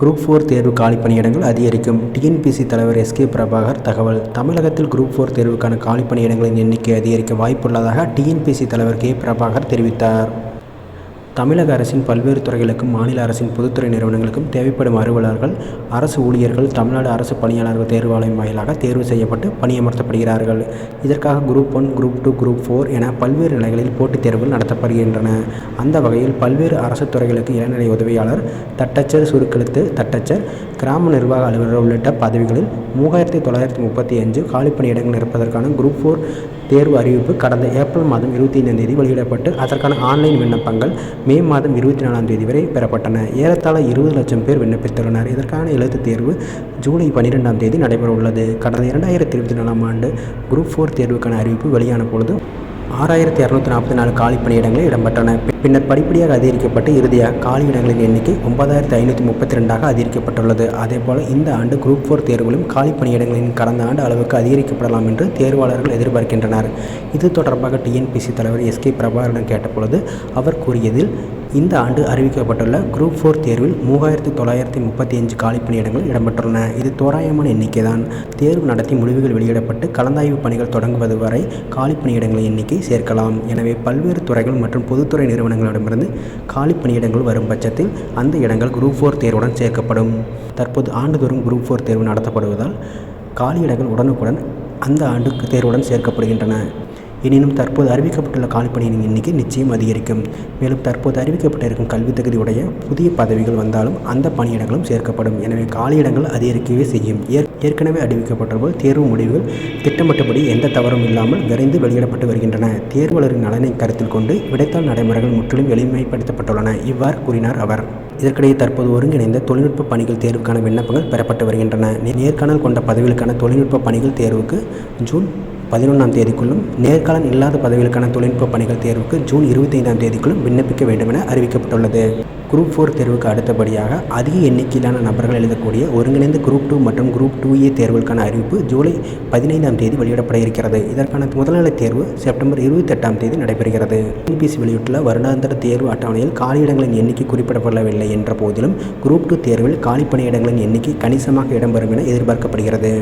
Group four தேர்வு காலி பணியிடங்கள் அதிகரிக்கும். டிஎன்பிசி தலைவர் எஸ் கே பிரபாகர் தகவல். தமிழகத்தில் குரூப் ஃபோர் தேர்வுக்கான காலி பணியிடங்களின் எண்ணிக்கை அதிகரிக்க வாய்ப்புள்ளதாக டிஎன்பிசி தலைவர் கே பிரபாகர் தெரிவித்தார். தமிழக அரசின் பல்வேறு துறைகளுக்கும் மாநில அரசின் பொதுத்துறை நிறுவனங்களுக்கும் தேவைப்படும் அலுவலர்கள் அரசு ஊழியர்கள் தமிழ்நாடு அரசு பணியாளர்கள் தேர்வாலயம் வாயிலாக தேர்வு செய்யப்பட்டு பணியமர்த்தப்படுகிறார்கள். இதற்காக group one group two group four என பல்வேறு நிலைகளில் போட்டித் தேர்வுகள் நடத்தப்படுகின்றன. அந்த வகையில் பல்வேறு அரசு துறைகளுக்கு இளநிலை உதவியாளர் தட்டச்சர் சுருக்கெழுத்து தட்டச்சர் கிராம நிர்வாக அலுவலர் உள்ளிட்ட பதவிகளில் மூவாயிரத்தி தொள்ளாயிரத்தி முப்பத்தி அஞ்சு காலிப்பணியிடங்கள் நிற்பதற்கான குரூப் ஃபோர் தேர்வு அறிவிப்பு கடந்த ஏப்ரல் மாதம் இருபத்தி ஐந்தாம் தேதி வெளியிடப்பட்டு அதற்கான ஆன்லைன் விண்ணப்பங்கள் மே மாதம் இருபத்தி நாலாம் தேதி வரை பெறப்பட்டன. ஏறத்தாழ இருபது லட்சம் பேர் விண்ணப்பித்துள்ளனர். இதற்கான எழுத்து தேர்வு ஜூலை பன்னிரெண்டாம் தேதி நடைபெற உள்ளது கடந்த இரண்டாயிரத்தி இருபத்தி நாலாம் ஆண்டு குரூப் ஃபோர் தேர்வுக்கான அறிவிப்பு வெளியான பொழுது ஆறாயிரத்தி இரநூத்தி நாற்பத்தி நாலு காலி பணியிடங்கள் இடம்பெற்றன. பின்னர் படிப்படியாக அதிகரிக்கப்பட்டு இறுதியாக காலியிடங்களின் எண்ணிக்கை ஒன்பதாயிரத்தி ஐநூற்றி முப்பத்தி ரெண்டாக அதிகரிக்கப்பட்டுள்ளது. அதேபோல் இந்த ஆண்டு குரூப் ஃபோர் தேர்வுகளும் காலி பணியிடங்களின் கடந்த ஆண்டு அளவுக்கு அதிகரிக்கப்படலாம் என்று தேர்வாளர்கள் எதிர்பார்க்கின்றனர். இது தொடர்பாக டிஎன்பிசி தலைவர் எஸ் கே பிரபாகரன் கேட்டபொழுது அவர் கூறியதில் இந்த ஆண்டு அறிவிக்கப்பட்டுள்ள குரூப் ஃபோர் தேர்வில் மூவாயிரத்தி தொள்ளாயிரத்தி முப்பத்தி அஞ்சு காலிப்பணியிடங்கள் இடம்பெற்றுள்ளன. இது தோராயமான எண்ணிக்கை தான் தேர்வு நடத்தி முடிவுகள் வெளியிடப்பட்டு கலந்தாய்வு பணிகள் தொடங்குவது வரை காலிப்பணியிடங்களின் எண்ணிக்கை சேர்க்கலாம். எனவே பல்வேறு துறைகள் மற்றும் பொதுத்துறை நிறுவனங்களிடமிருந்து காலிப்பணியிடங்கள் வரும் பட்சத்தில் அந்த இடங்கள் குரூப் ஃபோர் தேர்வுடன் சேர்க்கப்படும். தற்போது ஆண்டுதோறும் குரூப் ஃபோர் தேர்வு நடத்தப்படுவதால் காலியிடங்கள் உடனுக்குடன் அந்த ஆண்டு தேர்வுடன் சேர்க்கப்படுகின்றன. எனினும் தற்போது அறிவிக்கப்பட்டுள்ள காலிப்பணியின் எண்ணிக்கை நிச்சயம் அதிகரிக்கும். மேலும் தற்போது அறிவிக்கப்பட்டிருக்கும் கல்வி தகுதியுடைய புதிய பதவிகள் வந்தாலும் அந்த பணியிடங்களும் சேர்க்கப்படும். எனவே காலியிடங்கள் அதிகரிக்கவே செய்யும். ஏற்கனவே அறிவிக்கப்பட்டபோது தேர்வு முடிவுகள் திட்டமிட்டபடி எந்த தவறும் இல்லாமல் விரைந்து வெளியிடப்பட்டு வருகின்றன. தேர்வாளரின் நலனை கருத்தில் கொண்டு விடைத்தாள் நடைமுறைகள் முற்றிலும் எளிமைப்படுத்தப்பட்டுள்ளன. இவ்வாறு கூறினார் அவர். இதற்கிடையே தற்போது ஒருங்கிணைந்த தொழில்நுட்ப பணிகள் தேர்வுக்கான விண்ணப்பங்கள் பெறப்பட்டு வருகின்றன. நேர்காணல் கொண்ட பதவிகளுக்கான தொழில்நுட்ப பணிகள் தேர்வுக்கு ஜூன் பதினொன்றாம் தேதிக்குள்ளும் நேர்காலம் இல்லாத பதவிகளுக்கான தொழில்நுட்ப பணிகள் தேர்வுக்கு ஜூன் இருபத்தைந்தாம் தேதிக்குள்ளும் விண்ணப்பிக்க வேண்டும் என அறிவிக்கப்பட்டுள்ளது. குரூப் ஃபோர் தேர்வுக்கு அடுத்தபடியாக அதிக எண்ணிக்கையிலான நபர்கள் எழுதக்கூடிய ஒருங்கிணைந்த குரூப் டூ மற்றும் குரூப் டூ ஏ தேர்வுகளுக்கான அறிவிப்பு ஜூலை பதினைந்தாம் தேதி வெளியிடப்பட இருக்கிறது. இதற்கான முதல்நிலை தேர்வு செப்டம்பர் இருபத்தெட்டாம் தேதி நடைபெறுகிறது. டிபிசி வெளியிட்டுள்ள வருடாந்திர தேர்வு அட்டவணையில் காலியிடங்களின் எண்ணிக்கை குறிப்பிடப்படவில்லை என்ற போதிலும் குரூப் டூ தேர்வில் காலி பணியிடங்களின் எண்ணிக்கை கணிசமாக இடம்பெறும் என எதிர்பார்க்கப்படுகிறது.